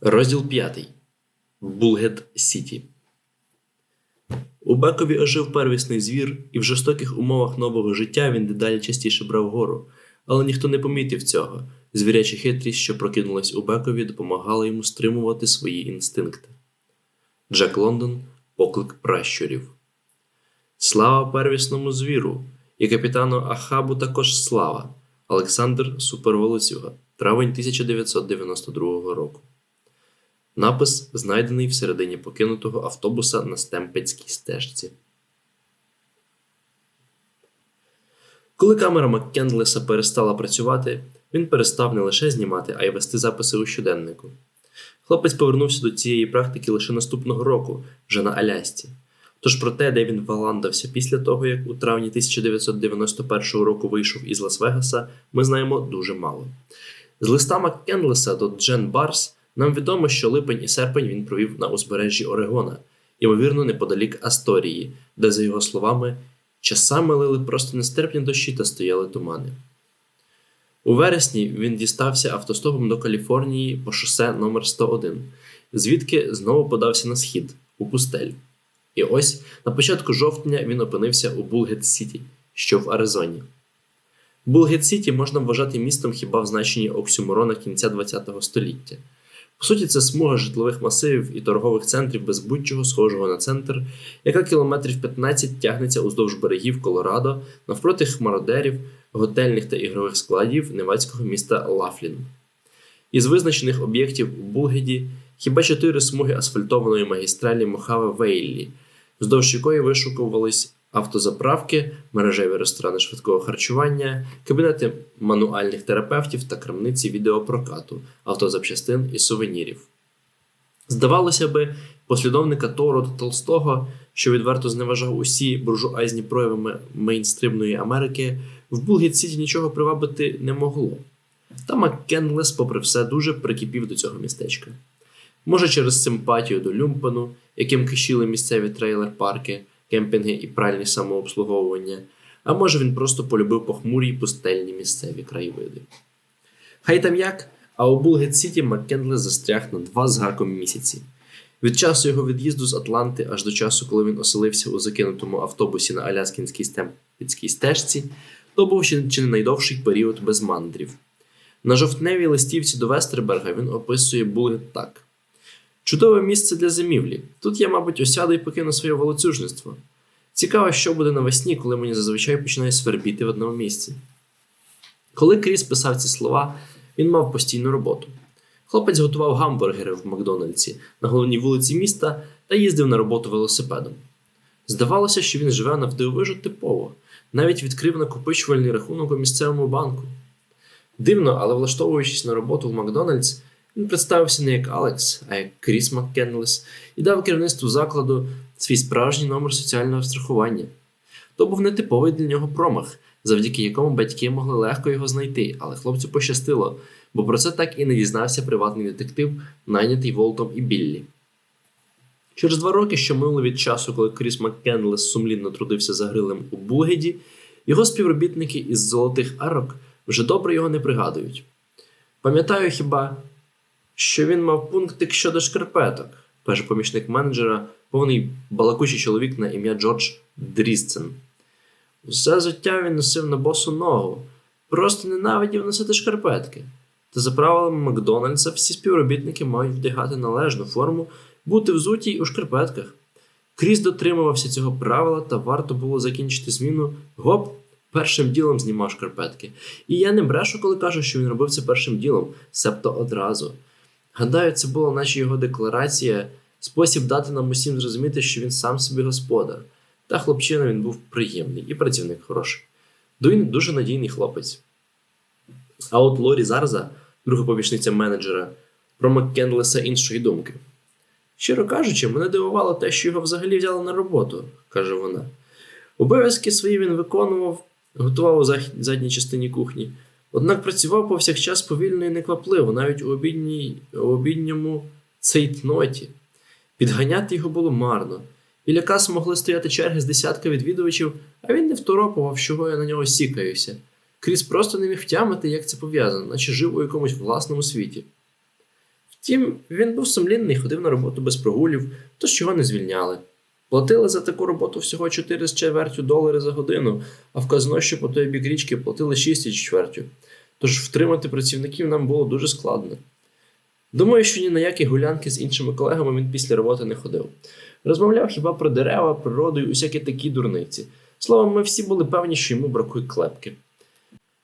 Розділ 5. Булгет Сіті. У Бекові ожив первісний звір, і в жорстоких умовах нового життя він дедалі частіше брав гору. Але ніхто не помітив цього. Звіряча хитрість, що прокинулась у Бекові, допомагала йому стримувати свої інстинкти. Джек Лондон Поклик пращурів. Слава первісному звіру, і капітану Ахабу також слава. Олександр Суперволоцюга. Травень 1992 року. Напис знайдений всередині покинутого автобуса на Стемпецькій стежці. Коли камера Маккендлеса перестала працювати, він перестав не лише знімати, а й вести записи у щоденнику. Хлопець повернувся до цієї практики лише наступного року, вже на Алясці. Тож про те, де він валандався після того, як у травні 1991 року вийшов із Лас-Вегаса, ми знаємо дуже мало. З листа Маккенлеса до Джен Барс нам відомо, що липень і серпень він провів на узбережжі Орегона, ймовірно, неподалік Асторії, де, за його словами, часами лили просто нестерпні дощі та стояли тумани. У вересні він дістався автостопом до Каліфорнії по шосе номер 101 звідки знову подався на схід у пустель. І ось на початку жовтня він опинився у Булгет Сіті, що в Аризоні. Булгет Сіті можна вважати містом хіба в значенні оксюморона кінця ХХ століття. По суті, це смуга житлових масивів і торгових центрів без будь-чого схожого на центр, яка кілометрів 15 тягнеться уздовж берегів Колорадо навпроти хмародерів, готельних та ігрових складів невацького міста Лафлін. Із визначених об'єктів у Булгеді хіба чотири смуги асфальтованої магістралі Мохаве Вейллі, вздовж якої вишукувались автозаправки, мережеві ресторани швидкого харчування, кабінети мануальних терапевтів та крамниці відеопрокату, автозапчастин і сувенірів. Здавалося би, послідовника Торо та Толстого, що відверто зневажав усі буржуазні прояви мейнстримної Америки, в Булгіт Сіті нічого привабити не могло. Та Маккенлес, попри все, дуже прикипів до цього містечка. Може, через симпатію до Люмпену, яким кишіли місцеві трейлер-парки, кемпінги і пральні самообслуговування, а може він просто полюбив похмурі й пустельні місцеві краєвиди. Хай там як, а у Булгет Сіті Маккенлес застряг на два з гаком місяці. Від часу його від'їзду з Атланти аж до часу, коли він оселився у закинутому автобусі на Аляскінській стемпіцькій стежці, то був ще чи не найдовший період без мандрів. На жовтневій листівці до Вестерберга він описує Булгет так. Чудове місце для зимівлі. Тут я, мабуть, осяду і покину своє волоцюжництво. Цікаво, що буде навесні, коли мені зазвичай починає свербіти в одному місці. Коли Кріс писав ці слова, він мав постійну роботу. Хлопець готував гамбургери в Макдональдсі на головній вулиці міста та їздив на роботу велосипедом. Здавалося, що він живе навдивовижу типово, навіть відкрив накопичувальний рахунок у місцевому банку. Дивно, але влаштовуючись на роботу в Макдональдс, він представився не як Алекс, а як Кріс Маккенлес і дав керівництву закладу свій справжній номер соціального страхування. То був нетиповий для нього промах, завдяки якому батьки могли легко його знайти, але хлопцю пощастило, бо про це так і не дізнався приватний детектив, найнятий Волтом і Біллі. Через два роки, що минуло від часу, коли Кріс Маккенлес сумлінно трудився за грилем у Булгеді, його співробітники із золотих арок вже добре його не пригадують. Пам'ятаю хіба, що він мав пунктик щодо шкарпеток, каже помічник менеджера, повний балакучий чоловік на ім'я Джордж Дрізцен. Усе життя він носив на босу ногу, просто ненавидів носити шкарпетки. Та за правилами Макдональдса всі співробітники мають вдягати належну форму, бути взуті й у шкарпетках. Кріс дотримувався цього правила, та варто було закінчити зміну гоп, першим ділом знімав шкарпетки. І я не брешу, коли кажу, що він робив це першим ділом, себто одразу. Гадаю, це була наче його декларація, спосіб дати нам усім зрозуміти, що він сам собі господар. Та хлопчина він був приємний і працівник хороший. Дуін дуже надійний хлопець. А от Лорі Зарза, друга помічниця менеджера, про Маккенлеса іншої думки. Щиро кажучи, мене дивувало те, що його взагалі взяли на роботу, каже вона. Обов'язки свої він виконував, готував у задній частині кухні, однак працював повсякчас повільно і неквапливо, навіть у, обідній, у обідньому цейтноті. Підганяти його було марно. Біля кас могли стояти черги з десятка відвідувачів, а він не второпував, чого я на нього сікаюся. Кріс просто не міг втямити, як це пов'язано, наче жив у якомусь власному світі. Втім, він був сумлінний, ходив на роботу без прогулів, тож його не звільняли. Платили за таку роботу всього 4 з чвертю долари за годину, а в що по той бік річки платили 6 із чвертю. Тож втримати працівників нам було дуже складно. Думаю, що ні на які гулянки з іншими колегами він після роботи не ходив. Розмовляв хіба про дерева, природу і усякі такі дурниці. Словом, ми всі були певні, що йому бракує клепки.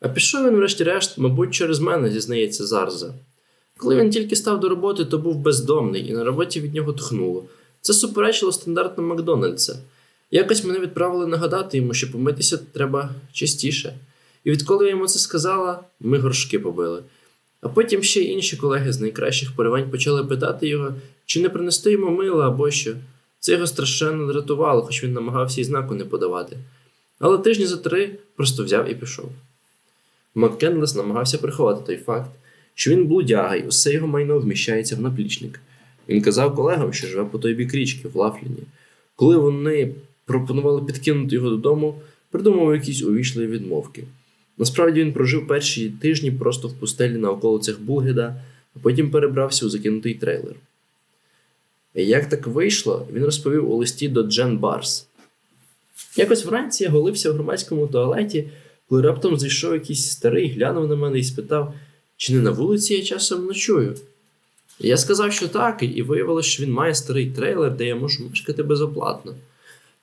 А пішов він, врешті-решт, мабуть, через мене, зізнається Зарза. Коли він тільки став до роботи, то був бездомний, і на роботі від нього тхнуло. Це суперечило стандартам Макдональдса. Якось мене відправили нагадати йому, що помитися треба частіше. І відколи я йому це сказала, ми горшки побили. А потім ще інші колеги з найкращих поривань почали питати його, чи не принести йому мила або що. Це його страшенно дратувало, хоч він намагався і знаку не подавати. Але тижні за три просто взяв і пішов. Маккенлес намагався приховати той факт, що він блудяга і усе його майно вміщається в наплічник. Він казав колегам, що живе по той бік річки, в Лафліні. Коли вони пропонували підкинути його додому, придумав якісь увічливі відмовки. Насправді він прожив перші тижні просто в пустелі на околицях Булгеда, а потім перебрався у закинутий трейлер. І як так вийшло, він розповів у листі до Джен Барс. Якось вранці я голився в громадському туалеті, коли раптом зайшов якийсь старий, глянув на мене і спитав, чи не на вулиці я часом ночую. Я сказав, що так, і виявилося, що він має старий трейлер, де я можу мешкати безоплатно.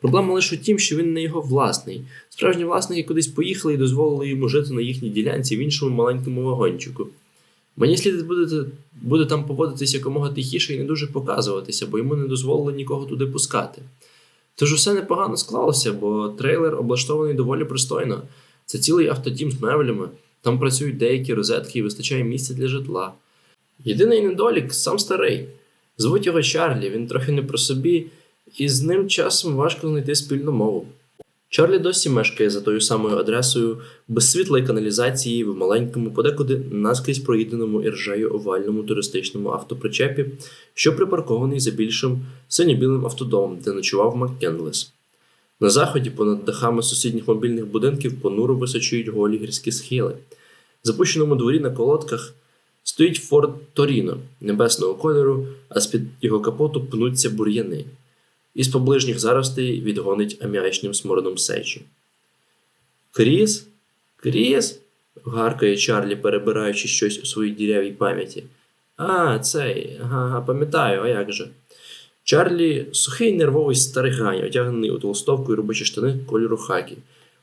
Проблема лише у тім, що він не його власний. Справжні власники кудись поїхали і дозволили йому жити на їхній ділянці в іншому маленькому вагончику. Мені слід буде, буде там поводитись якомога тихіше і не дуже показуватися, бо йому не дозволили нікого туди пускати. Тож усе непогано склалося, бо трейлер облаштований доволі пристойно. Це цілий автодім з меблями, там працюють деякі розетки і вистачає місця для житла. Єдиний недолік сам старий. Звуть його Чарлі, він трохи не про собі, і з ним часом важко знайти спільну мову. Чарлі досі мешкає за тою самою адресою, без світла і каналізації в маленькому, подекуди наскрізь проїденому іржею овальному туристичному автопричепі, що припаркований за більшим синьо-білим автодомом, де ночував Маккенлес. На заході, понад дахами сусідніх мобільних будинків, понуро височують голі гірські схили. В запущеному дворі на колодках стоїть Форд Торіно небесного кольору, а з-під його капоту пнуться бур'яни. Із поближніх заростей відгонить аміачним смородом сечі. Кріс? Кріс? гаркає Чарлі, перебираючи щось у своїй дірявій пам'яті. А, цей, ага, пам'ятаю, а як же. Чарлі сухий нервовий старигань, одягнений у толстовку і робочі штани кольору хакі.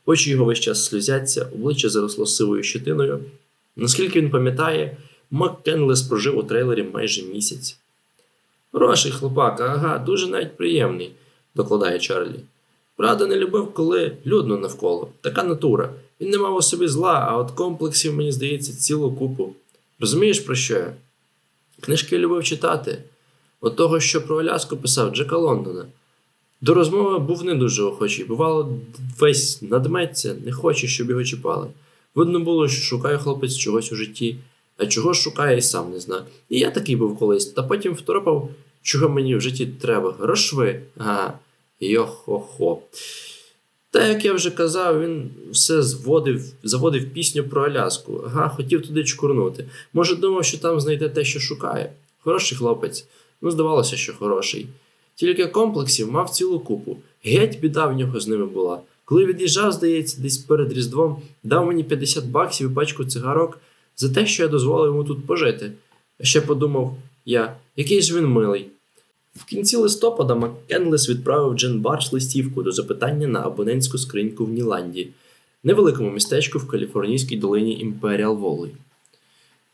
Очі його весь час сльозяться, обличчя заросло сивою щетиною. Наскільки він пам'ятає, Маккенлес прожив у трейлері майже місяць. Хороший хлопак, ага, дуже навіть приємний, докладає Чарлі. Правда, не любив, коли людно навколо, така натура. Він не мав у собі зла, а от комплексів, мені здається, цілу купу. Розумієш, про що я? Книжки любив читати. От того, що про Аляску писав Джека Лондона. До розмови був не дуже охочий, бувало, весь надметься, не хоче, щоб його чіпали. Видно було, що шукає хлопець чогось у житті, а чого шукає і сам не знає. І я такий був колись, та потім второпав, чого мені в житті треба. Грошви. Ага. Йо-хо-хо. Та, як я вже казав, він все зводив, заводив пісню про Аляску. Ага, хотів туди чкурнути. Може, думав, що там знайде те, що шукає. Хороший хлопець. Ну, здавалося, що хороший. Тільки комплексів мав цілу купу. Геть біда в нього з ними була. Коли від'їжджав, здається, десь перед Різдвом, дав мені 50 баксів і пачку цигарок за те, що я дозволив йому тут пожити. А ще подумав я, який ж він милий. В кінці листопада Маккенлес відправив Джен Барш листівку до запитання на абонентську скриньку в Ніланді, невеликому містечку в каліфорнійській долині Імперіал Волей.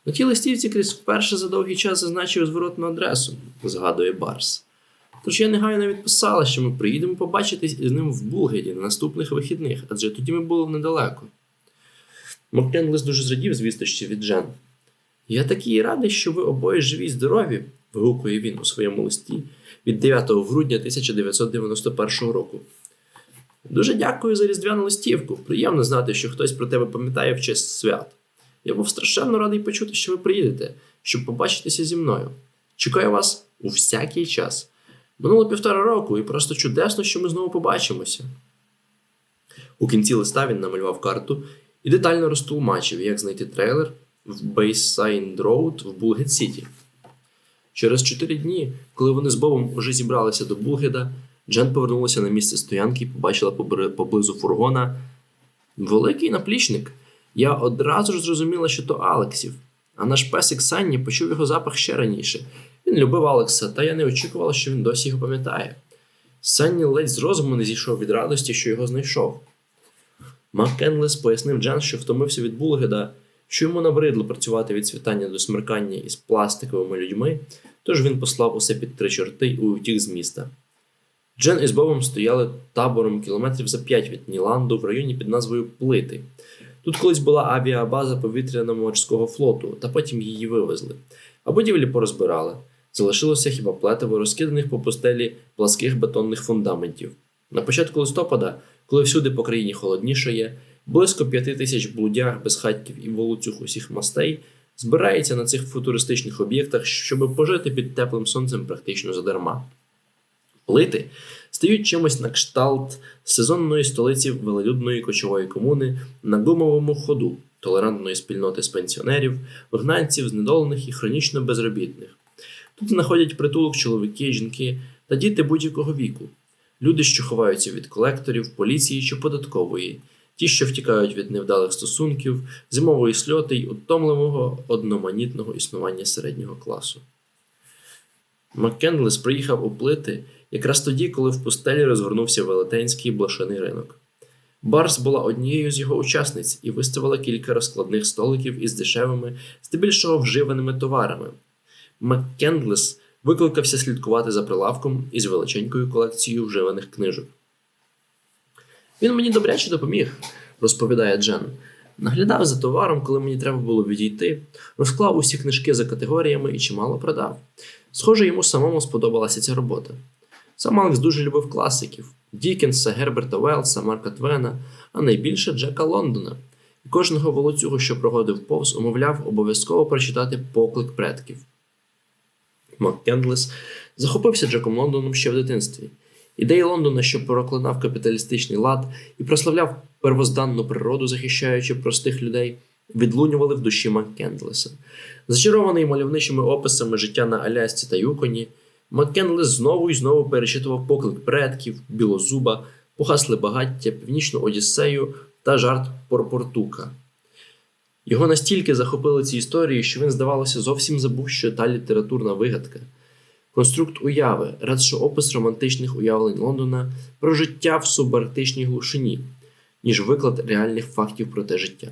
На тій листівці Кріс вперше за довгий час зазначив зворотну адресу, згадує Барс. Тож я негайно відписала, що ми приїдемо побачитись із ним в Булгеді на наступних вихідних, адже тоді ми були недалеко. Маккенлес дуже зрадів звістощі від Джен. Я такий радий, що ви обоє живі й здорові, вигукує він у своєму листі від 9 грудня 1991 року. Дуже дякую за різдвяну листівку. Приємно знати, що хтось про тебе пам'ятає в честь свят. Я був страшенно радий почути, що ви приїдете, щоб побачитися зі мною. Чекаю вас у всякий час. Минуло півтора року, і просто чудесно, що ми знову побачимося. У кінці листа він намалював карту і детально розтулмачив, як знайти трейлер в Bayside Road в Булгет Сіті. Через чотири дні, коли вони з Бобом уже зібралися до Булгеда, Джен повернулася на місце стоянки і побачила поблизу фургона великий наплічник. Я одразу ж зрозуміла, що то Алексів. А наш песик Санні почув його запах ще раніше. Він любив Алекса, та я не очікувала, що він досі його пам'ятає. Санні ледь з розуму не зійшов від радості, що його знайшов. Маккенлес пояснив Джен, що втомився від Булгеда, що йому набридло працювати від світання до смеркання із пластиковими людьми, тож він послав усе під три чорти і утік з міста. Джен із Бобом стояли табором кілометрів за п'ять від Ніланду в районі під назвою Плити. Тут колись була авіабаза повітряно-морського флоту, та потім її вивезли. А будівлі порозбирали. Залишилося хіба плетиво розкиданих по пустелі пласких бетонних фундаментів. На початку листопада, коли всюди по країні холоднішає, близько п'яти тисяч блудях, безхатьків і волоцюг усіх мастей збирається на цих футуристичних об'єктах, щоб пожити під теплим сонцем практично задарма. Плити стають чимось на кшталт сезонної столиці велелюдної кочової комуни на гумовому ходу, толерантної спільноти з пенсіонерів, вигнанців, знедолених і хронічно безробітних. Тут знаходять притулок чоловіки, жінки та діти будь-якого віку, люди, що ховаються від колекторів, поліції чи податкової, ті, що втікають від невдалих стосунків, зимової сльоти й утомливого одноманітного існування середнього класу. Маккенлес приїхав у плити якраз тоді, коли в пустелі розгорнувся велетенський блошиний ринок. Барс була однією з його учасниць і виставила кілька розкладних столиків із дешевими, здебільшого вживаними товарами. Маккендлес викликався слідкувати за прилавком із величенькою колекцією вживаних книжок. Він мені добряче допоміг, розповідає Джен. Наглядав за товаром, коли мені треба було відійти, розклав усі книжки за категоріями і чимало продав. Схоже, йому самому сподобалася ця робота. Сам Алекс дуже любив класиків Дікенса, Герберта Велса, Марка Твена, а найбільше Джека Лондона. І кожного волоцюгу, що проходив повз, умовляв обов'язково прочитати поклик предків. Маккендлес захопився Джеком Лондоном ще в дитинстві. Ідеї Лондона, що проклинав капіталістичний лад і прославляв первозданну природу, захищаючи простих людей, відлунювали в душі Маккендлеса. Зачарований мальовничими описами життя на Алясці та Юконі, Маккенлес знову і знову перечитував поклик предків, білозуба, погасле багаття, північну Одіссею та жарт Порпортука. Його настільки захопили ці історії, що він, здавалося, зовсім забув, що та літературна вигадка. Конструкт уяви, радше опис романтичних уявлень Лондона про життя в субарктичній глушині, ніж виклад реальних фактів про те життя.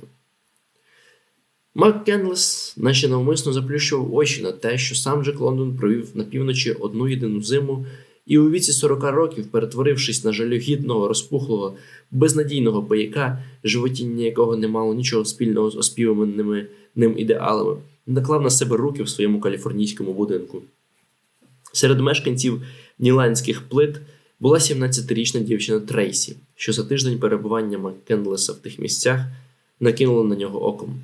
Мак Кенлес наче навмисно заплющував очі на те, що сам Джек Лондон провів на півночі одну єдину зиму і у віці 40 років, перетворившись на жалюгідного, розпухлого, безнадійного паяка, животіння якого не мало нічого спільного з оспіваними ним ідеалами, наклав на себе руки в своєму каліфорнійському будинку. Серед мешканців ніландських плит була 17-річна дівчина Трейсі, що за тиждень перебування Маккенлеса в тих місцях накинула на нього оком.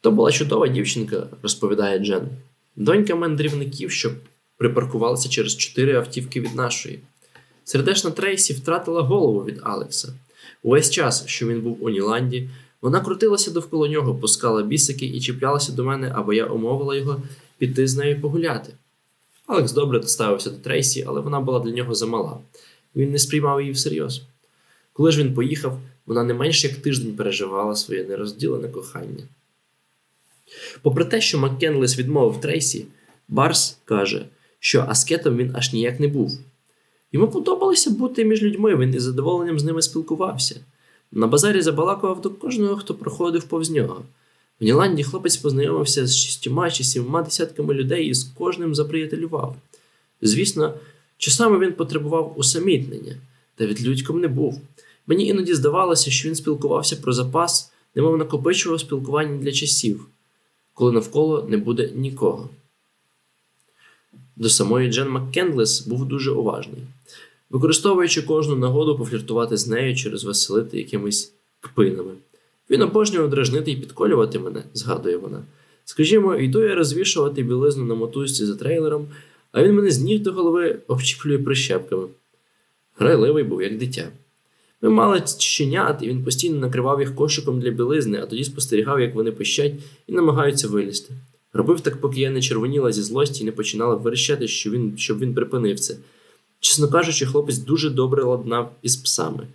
То була чудова дівчинка, розповідає Джен, донька мандрівників, що припаркувалися через чотири автівки від нашої. Сердешна Трейсі втратила голову від Алекса. Увесь час, що він був у Ніланді, вона крутилася довкола нього, пускала бісики і чіплялася до мене, або я умовила його піти з нею погуляти. Алекс добре ставився до Трейсі, але вона була для нього замала. Він не сприймав її всерйоз. Коли ж він поїхав, вона не менш як тиждень переживала своє нерозділене кохання. Попри те, що Маккенлес відмовив Трейсі, Барс каже, що аскетом він аж ніяк не був. Йому подобалося бути між людьми, він із задоволенням з ними спілкувався. На базарі забалакував до кожного, хто проходив повз нього. В Ніланді хлопець познайомився з шістьма чи сімома десятками людей і з кожним заприятелював. Звісно, часами він потребував усамітнення, та відлюдьком не був. Мені іноді здавалося, що він спілкувався про запас, немов накопичував спілкування для часів, коли навколо не буде нікого. До самої Джен Маккендлес був дуже уважний, використовуючи кожну нагоду пофліртувати з нею чи розвеселити якимись кпинами. Він обожнював дражнити і підколювати мене, згадує вона. Скажімо, йду я розвішувати білизну на мотузці за трейлером, а він мене з ніг до голови обчіплює прищепками. Грайливий був, як дитя. Ми мали щенят, і він постійно накривав їх кошиком для білизни, а тоді спостерігав, як вони пищать і намагаються вилізти. Робив так, поки я не червоніла зі злості і не починала верещати, що він, щоб він припинив це. Чесно кажучи, хлопець дуже добре ладнав із псами.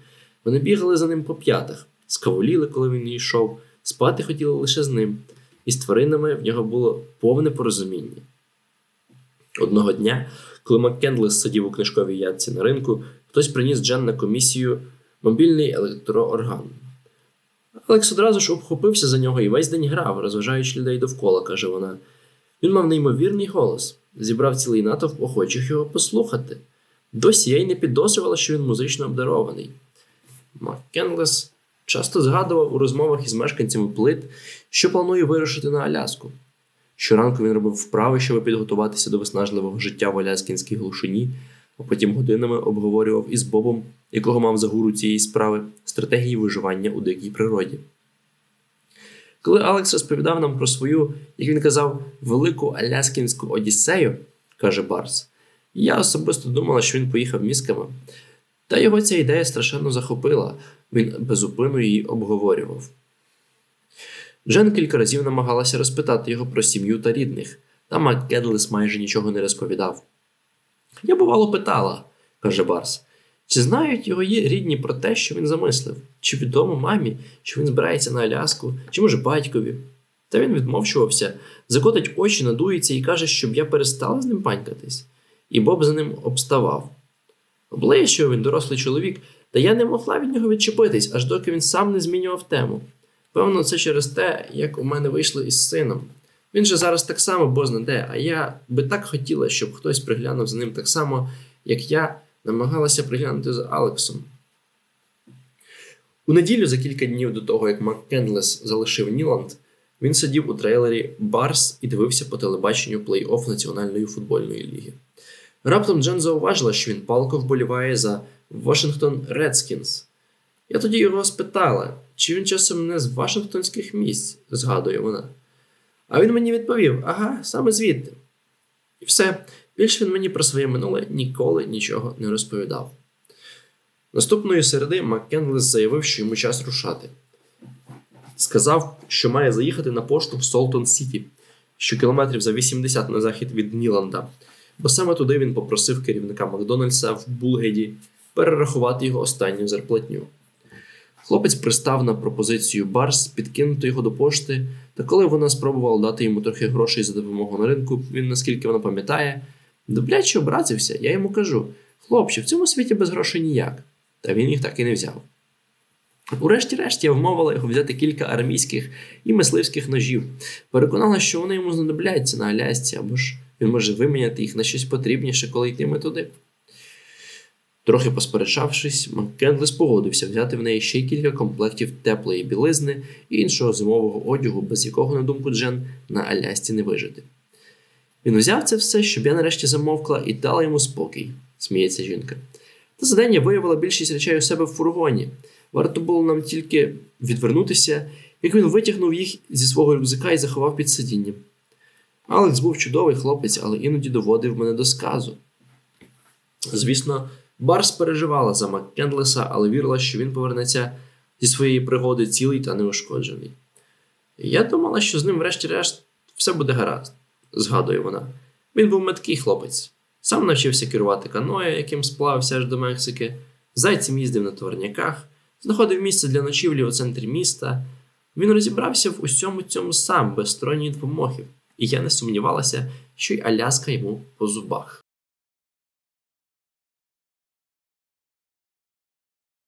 Вони бігали за ним по п'ятах, скавуліли, коли він йшов, спати хотіли лише з ним, і з тваринами в нього було повне порозуміння. Одного дня, коли Маккендлес сидів у книжковій ядці на ринку, хтось приніс Джен на комісію мобільний електроорган. Алекс одразу ж обхопився за нього і весь день грав, розважаючи людей довкола, каже вона. Він мав неймовірний голос, зібрав цілий натовп охочих його послухати. Досі я й не підозрювала, що він музично обдарований. Маккенлес часто згадував у розмовах із мешканцями плит, що планує вирушити на Аляску. Щоранку він робив вправи, щоб підготуватися до виснажливого життя в Аляскінській глушині, а потім годинами обговорював із Бобом, якого мав за гуру цієї справи, стратегії виживання у дикій природі. Коли Алекс розповідав нам про свою, як він казав, велику Аляскінську Одіссею, каже Барс, я особисто думала, що він поїхав мізками. Та його ця ідея страшенно захопила, він безупинно її обговорював. Джен кілька разів намагалася розпитати його про сім'ю та рідних, та Маккедлес майже нічого не розповідав. Я бувало питала, каже Барс, чи знають його рідні про те, що він замислив, чи відомо мамі, що він збирається на Аляску, чи може батькові. Та він відмовчувався, закотить очі, надується і каже, щоб я перестала з ним панькатись. І Боб за ним обставав. Облещував він дорослий чоловік, та я не могла від нього відчепитись, аж доки він сам не змінював тему. Певно, це через те, як у мене вийшло із сином. Він же зараз так само бозна де, а я би так хотіла, щоб хтось приглянув за ним так само, як я намагалася приглянути за Алексом. У неділю за кілька днів до того, як Маккенлес залишив Ніланд, він сидів у трейлері Барс і дивився по телебаченню плей-офф Національної футбольної ліги. Раптом Джен зауважила, що він палко вболіває за Вашингтон Редскінс. Я тоді його спитала, чи він часом не з Вашингтонських місць, згадує вона. А він мені відповів: ага, саме звідти. І все, більше він мені про своє минуле ніколи нічого не розповідав. Наступної середи Маккенлес заявив, що йому час рушати. Сказав, що має заїхати на пошту в Солтон Сіті, що кілометрів за 80 на захід від Ніланда, бо саме туди він попросив керівника Макдональдса в Булгеді перерахувати його останню зарплатню. Хлопець пристав на пропозицію Барс підкинути його до пошти, та коли вона спробувала дати йому трохи грошей за допомогу на ринку, він, наскільки вона пам'ятає, добляче образився, я йому кажу: хлопче, в цьому світі без грошей ніяк. Та він їх так і не взяв. Урешті-решт я вмовила його взяти кілька армійських і мисливських ножів, переконала, що вони йому знадобляться на Алясці, або ж він може виміняти їх на щось потрібніше, коли йтиме туди. Трохи посперечавшись, Маккенлес погодився взяти в неї ще кілька комплектів теплої білизни і іншого зимового одягу, без якого, на думку Джен, на Алясці не вижити. Він взяв це все, щоб я нарешті замовкла і дала йому спокій, сміється жінка. Та за день я виявила більшість речей у себе в фургоні. Варто було нам тільки відвернутися, як він витягнув їх зі свого рюкзака і заховав під сидінням. Алекс був чудовий хлопець, але іноді доводив мене до сказу. Звісно, Барс переживала за Маккендлеса, але вірила, що він повернеться зі своєї пригоди цілий та неушкоджений. Я думала, що з ним, врешті-решт, все буде гаразд, згадує вона. Він був меткий хлопець, сам навчився керувати каноє, яким сплавився аж до Мексики, зайцем їздив на товарняках, знаходив місце для ночівлі у центрі міста. Він розібрався в усьому цьому сам без сторонньої допомоги, і я не сумнівалася, що й Аляска йому по зубах.